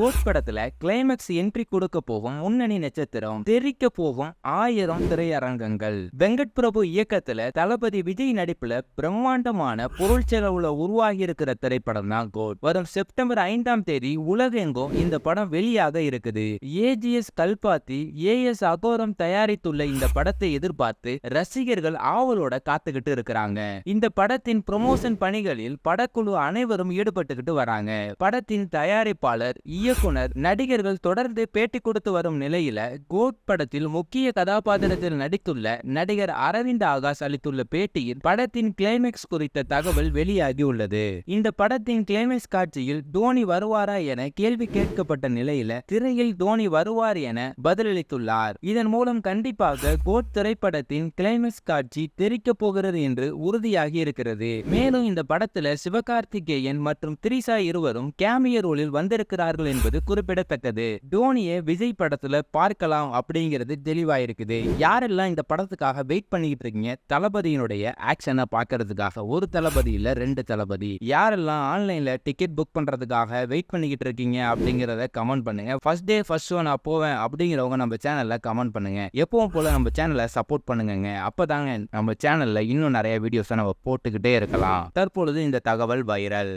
Code படத்துல climax entry கொடுக்க போகும் முன்னணி நட்சத்திரம் தெரிக்க போகும் ஆயிரம் திரையரங்கங்கள். வெங்கட் பிரபு இயக்கத்துல தளபதி விஜய் நடிப்புல பிரம்மாண்டமான பொருள் செலவுல உருவாகி இருக்கிற திரைப்படம் தான் கோட். வரும் செப்டம்பர் ஐந்தாம் தேதி உலகெங்கும் இந்த படம் வெளியாக இருக்குது. ஏஜிஎஸ் கல்பாத்தி ஏஎஸ் அகோரம் தயாரித்துள்ள இந்த படத்தை எதிர்பார்த்து ரசிகர்கள் ஆவலோட காத்துக்கிட்டு இருக்கிறாங்க. இந்த படத்தின் ப்ரொமோஷன் பணிகளில் படக்குழு அனைவரும் ஈடுபட்டுக்கிட்டு வராங்க. படத்தின் தயாரிப்பாளர் இயக்குனர் நடிகர்கள் தொடர்ந்து பேட்டி கொடுத்து வரும் நிலையில கோட் படத்தில் முக்கிய கதாபாத்திரத்தில் நடித்துள்ள நடிகர் அரவிந்த் ஆகாஷ் அளித்துள்ள பேட்டியில் படத்தின் கிளைமேக்ஸ் குறித்த தகவல் வெளியாகி உள்ளது இந்த படத்தின் கிளைமேக்ஸ் காட்சியில் தோனி வருவாரா என கேள்வி கேட்கப்பட்ட நிலையில திரையில் தோனி வருவார் என பதிலளித்துள்ளார். இதன் மூலம் கண்டிப்பாக கோட் திரைப்படத்தின் கிளைமேக்ஸ் காட்சி தெரிக்கப் போகிறது என்று உறுதியாகி இருக்கிறது. மேலும் இந்த படத்துல சிவகார்த்திகேயன் மற்றும் திரிசா இருவரும் கேமிய ரோலில் வந்திருக்கிறார்கள் என்பது குறிப்பிடத்தக்கது. தோனியை விஜய் படத்துல பார்க்கலாம் அப்படிங்கிறது தெளிவாயிருக்குது. யாரெல்லாம் இந்த படத்துக்காக வெயிட் பண்ணிக்கிட்டு இருக்கீங்க? தளபதியினுடைய ஆக்ஷனை பார்க்கறதுக்காக. ஒரு தளபதி இல்ல ரெண்டு தளபதி. யாரெல்லாம் ஆன்லைன்ல டிக்கெட் புக் பண்றதுக்காக வெயிட் பண்ணிக்கிட்டு இருக்கீங்க அப்படிங்கிறத கமெண்ட் பண்ணுங்க. ஃபர்ஸ்ட் டே ஃபர்ஸ்ட் ஷோ நான் போவேன் அப்படிங்கிறவங்க நம்ம சேனல்ல கமெண்ட் பண்ணுங்க. எப்பவும் போல நம்ம சேனலை சப்போர்ட் பண்ணுங்க அப்பதாங்க நம்ம சேனல்ல இன்னும் நிறைய வீடியோஸை நம்ம போட்டுக்கிட்டே இருக்கலாம். தற்பொழுது இந்த தகவல் வைரல்